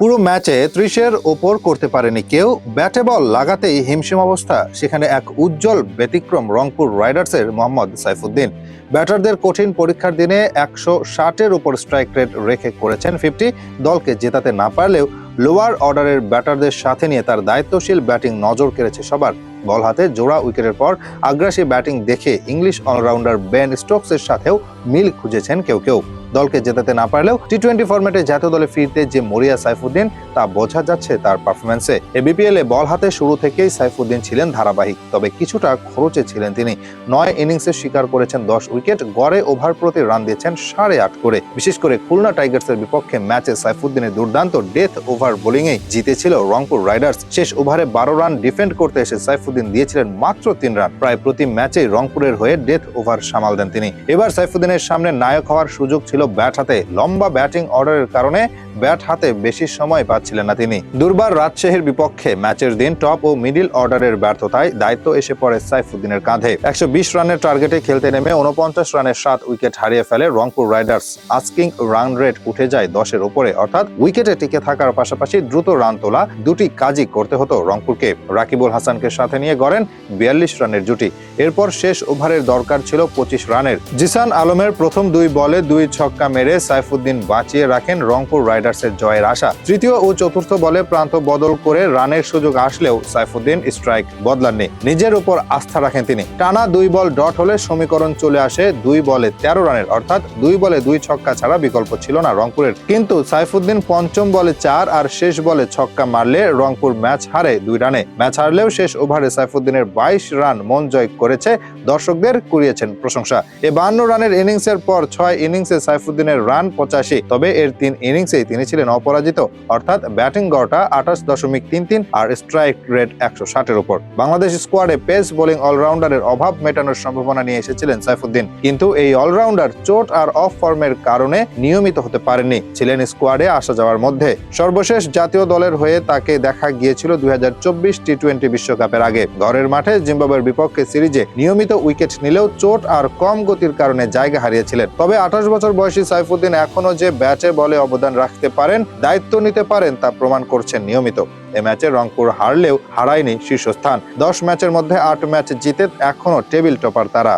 পুরো ম্যাচে ত্রিশের ওপর করতে পারেনি কেউ। ব্যাটে বল লাগাতেই হিমশিম অবস্থা। সেখানে এক উজ্জ্বল ব্যতিক্রম রংপুর রাইডার্সের মোহাম্মদ সাইফুদ্দিন। ব্যাটারদের কঠিন পরীক্ষার দিনে একশো ষাটের উপর স্ট্রাইক রেট রেখে করেছেন ফিফটি। দলকে জেতাতে না পারলেও লোয়ার অর্ডারের ব্যাটারদের সাথে নিয়ে তার দায়িত্বশীল ব্যাটিং নজর কেড়েছে সবার। বল হাতে জোড়া উইকেটের পর আগ্রাসী ব্যাটিং দেখে ইংলিশ অলরাউন্ডার বেন স্টোকসের সাথেও মিল খুঁজেছেন কেউ কেউ। দলকে জেতাতে না পারলেও টি টোয়েন্টি ফরম্যাটে জাতীয় দলে ফিরতে যে মরিয়া সাইফুদ্দিন, তা বোঝা যাচ্ছে তার পারফরমেন্সে এ বল হাতে শুরু থেকেই সাইফুদ্দিন ছিলেন ধারাবাহিক, তবে কিছুটা খরচে ছিলেন তিনি। নয় ইনিংসে শিকার করেছেন দশ উইকেট, গড়ে ওভার প্রতি রান দিয়েছেন সাড়ে আট করে। বিশেষ করে খুলনা টাইগার্সের বিপক্ষে ম্যাচে সাইফুদ্দিনের দুর্দান্ত ডেথ ওভার বোলিংয়ে জিতেছিল রংপুর রাইডার্স। শেষ ওভারে বারো রান ডিফেন্ড করতে এসে সাইফুদ্দিন দিয়েছিলেন মাত্র তিন রান। প্রায় প্রতি ম্যাচেই রংপুরের হয়ে ডেথ ওভার সামাল দেন তিনি। এবার সাইফুদ্দিনের সামনে নায়ক হওয়ার সুযোগ ছিল ব্যাট হাতে। লম্বা ব্যাটিং অর্ডারের কারণে ব্যাট হাতে বেশি সময় পাচ্ছিলেন না তিনি। দুর্বার রাজশাহীর বিপক্ষে ম্যাচের দিন টপ ও মিডিল অর্ডারের ব্যর্থতায় দায়িত্ব এসে পড়ে সাইফুদ্দিনের কাঁধে। একশো বিশ রানের টার্গেটে খেলতে নেমে উনপঞ্চাশ রানের সাত উইকেট হারিয়ে ফেলে Rangpur Riders. Asking run rate উঠে যায় দশের ওপরে, অর্থাৎ উইকেটে টিকে থাকার পাশাপাশি দ্রুত রান তোলা দুটি কাজই করতে হতো রংপুরকে। রাকিবুল হাসানকে সাথে নিয়ে গড়েন বিয়াল্লিশ রানের জুটি। এরপর শেষ ওভারের দরকার ছিল পঁচিশ রানের। জিসান আলমের প্রথম দুই বলে দুই ছক্কা মেরে সাইফুদ্দিন বাঁচিয়ে রাখেন রংপুর রাইডার্সের জয়ের আশা। তৃতীয় ও চতুর্থ বলে প্রান্ত বদল করে রানের সুযোগ আসলেও সাইফুদ্দিন স্ট্রাইক বদলাননি। নিজের উপর আস্থা রাখেন তিনি। টানা দুই বল ডট হলে সমীকরণ চলে আসে দুই বলে তেরো রানের। অর্থাৎ দুই বলে দুই ছক্কা ছাড়া বিকল্প ছিল না রংপুরের। কিন্তু সাইফুদ্দিন পঞ্চম বলে চার আর শেষ বলে ছক্কা মারলে রংপুর ম্যাচ হারে দুই রানে। ম্যাচ হারলেও শেষ ওভারে সাইফুদ্দিনের বাইশ রান মন জয় করেছে, দর্শকদের কুড়িয়েছেন প্রশংসা। এ বান্ন রানের ইনিংসের পর ছয় ইনিংসে সাইফুদ্দিনের রান পঁচাশি, তবে এর তিন ইনিংসেই তিনি ছিলেন অপরাজিত। অর্থাৎ ব্যাটিং গড়টা আঠাশ দশমিক তিন তিন আর স্ট্রাইক রেট একশো ষাটের উপর। বাংলাদেশ স্কোয়াডে পেস বোলিং অলরাউন্ডারের অভাব মেটানোর সম্ভাবনা নিয়ে এসেছিলেন সাইফুদ্দিন। কিন্তু এই অলরাউন্ডার চোট আর অফ ফর্মের কারণে নিয়মিত হতে পারেননি, ছিলেন স্কোয়াডে আসা যাওয়ার মধ্যে। সর্বশেষ জাতীয় দলের হয়ে তাকে দেখা গিয়েছিল দুই হাজার চব্বিশ টি টোয়েন্টি বিশ্বকাপের আগে। ঘরের মাঠে জিম্বাবুয়ের বিপক্ষে সিরিজে নিয়মিত উইকেট নিলেও চোট আর কম গতির কারণে জায়গা হারিয়েছিলেন। তবে আঠাশ বছর বয়সী সাইফুদ্দিন এখনও যে ব্যাটে বলে অবদান রাখতে পারেন, দায়িত্ব নিতে পারেন তা প্রমাণ করছেন নিয়মিত। এ ম্যাচে রংপুর হারলেও হারায়নি শীর্ষস্থান। দশ ম্যাচের মধ্যে আট ম্যাচ জিতে এখনও টেবিল টপার তারা।